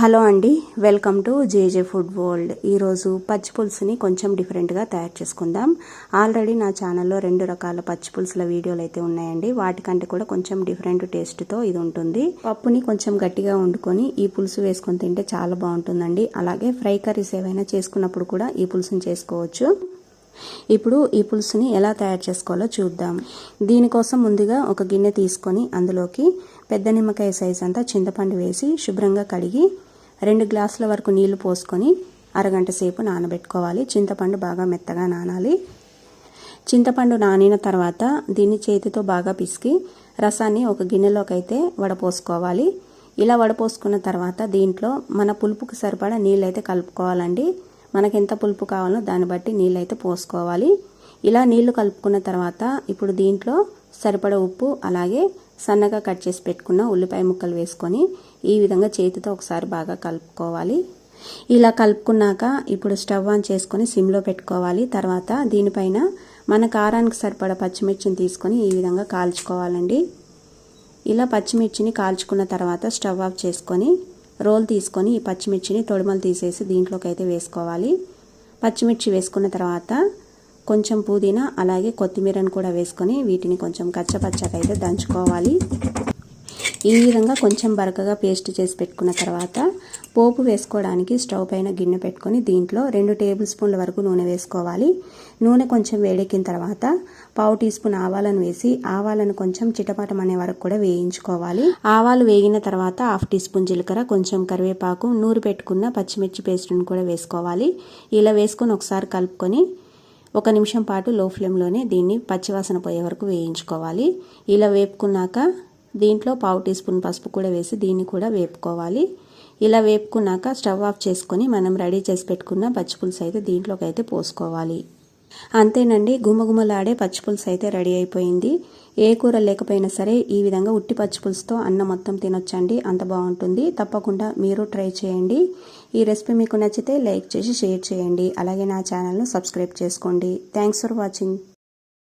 Hello అండి welcome to JJ Food World. ఈరోజు పచ్చి పులుసుని కొంచెం డిఫరెంట్గా తయారు చేసుకుందాం. ఆల్రెడీ నా ఛానల్లో రెండు రకాల పచ్చి పులుసుల వీడియోలు అయితే ఉన్నాయండి. వాటికంటే కూడా కొంచెం డిఫరెంట్ టేస్ట్తో ఇది ఉంటుంది. పప్పుని కొంచెం గట్టిగా వండుకొని ఈ పులుసు వేసుకొని తింటే చాలా బాగుంటుందండి. అలాగే ఫ్రై కర్రీస్ ఏవైనా చేసుకున్నప్పుడు కూడా ఈ పులుసుని చేసుకోవచ్చు. ఇప్పుడు ఈ పులుసుని ఎలా తయారు చేసుకోవాలో చూద్దాం. దీనికోసం ముందుగా ఒక గిన్నె తీసుకొని అందులోకి పెద్ద నిమ్మకాయ సైజ్ అంతా చింతపండు వేసి శుభ్రంగా కడిగి రెండు గ్లాసుల వరకు నీళ్ళు పోసుకొని అరగంట సేపు నానబెట్టుకోవాలి. చింతపండు బాగా మెత్తగా నానాలి. చింతపండు నానిన తర్వాత దీన్ని చేతితో బాగా పిసికి రసాన్ని ఒక గిన్నెలోకి అయితే వడపోసుకోవాలి. ఇలా వడపోసుకున్న తర్వాత దీంట్లో మన పులుపుకి సరిపడా నీళ్ళు అయితే కలుపుకోవాలండి. మనకు ఎంత పులుపు కావాలో దాన్ని బట్టి నీళ్ళైతే పోసుకోవాలి. ఇలా నీళ్ళు కలుపుకున్న తర్వాత ఇప్పుడు దీంట్లో సరిపడ ఉప్పు అలాగే సన్నగా కట్ చేసి పెట్టుకున్న ఉల్లిపాయ ముక్కలు వేసుకొని ఈ విధంగా చేతితో ఒకసారి బాగా కలుపుకోవాలి. ఇలా కలుపుకున్నాక ఇప్పుడు స్టవ్ ఆన్ చేసుకొని సిమ్లో పెట్టుకోవాలి. తర్వాత దీనిపైన మన కారానికి సరిపడ పచ్చిమిర్చిని తీసుకొని ఈ విధంగా కాల్చుకోవాలండి. ఇలా పచ్చిమిర్చిని కాల్చుకున్న తర్వాత స్టవ్ ఆఫ్ చేసుకొని రోల్ తీసుకొని ఈ పచ్చిమిర్చిని తొడిమలు తీసేసి దీంట్లోకి అయితే వేసుకోవాలి. పచ్చిమిర్చి వేసుకున్న తర్వాత కొంచెం పుదీనా అలాగే కొత్తిమీరను కూడా వేసుకొని వీటిని కొంచెం కచ్చపచ్చగా అయితే దంచుకోవాలి. ఈ విధంగా కొంచెం బరకగా పేస్ట్ చేసి పెట్టుకున్న తర్వాత పోపు వేసుకోవడానికి స్టవ్ పైన గిన్నె పెట్టుకొని దీంట్లో రెండు టేబుల్ స్పూన్ల వరకు నూనె వేసుకోవాలి. నూనె కొంచెం వేడెక్కిన తర్వాత పావు టీ స్పూన్ ఆవాలను వేసి ఆవాలను కొంచెం చిటపటం అనే వరకు కూడా వేయించుకోవాలి. ఆవాలు వేగిన తర్వాత హాఫ్ టీ స్పూన్ జీలకర్ర కొంచెం కరివేపాకు నూరు పెట్టుకున్న పచ్చిమిర్చి పేస్ట్ను కూడా వేసుకోవాలి. ఇలా వేసుకొని ఒకసారి కలుపుకొని ఒక నిమిషం పాటు లో ఫ్లేమ్లోనే దీన్ని పచ్చివాసన పోయే వరకు వేయించుకోవాలి. ఇలా వేపుకున్నాక దీంట్లో పావు టీ స్పూన్ పసుపు కూడా వేసి దీన్ని కూడా వేపుకోవాలి. ఇలా వేపుకున్నాక స్టవ్ ఆఫ్ చేసుకొని మనం రెడీ చేసి పెట్టుకున్న పచ్చిపులుసు అయితే దీంట్లోకి అయితే పోసుకోవాలి. అంతేనండి గుమగుమలాడే పచ్చిపులుసు అయితే రెడీ అయిపోయింది. ఏ కూర లేకపోయినా సరే ఈ విధంగా ఉట్టి పచ్చిపులుసుతో అన్నం మొత్తం తినొచ్చండి అంత బాగుంటుంది. తప్పకుండా మీరు ట్రై చేయండి. ఈ రెసిపీ మీకు నచ్చితే లైక్ చేసి షేర్ చేయండి. అలాగే నా ఛానల్ను సబ్స్క్రైబ్ చేసుకోండి. Thanks for watching.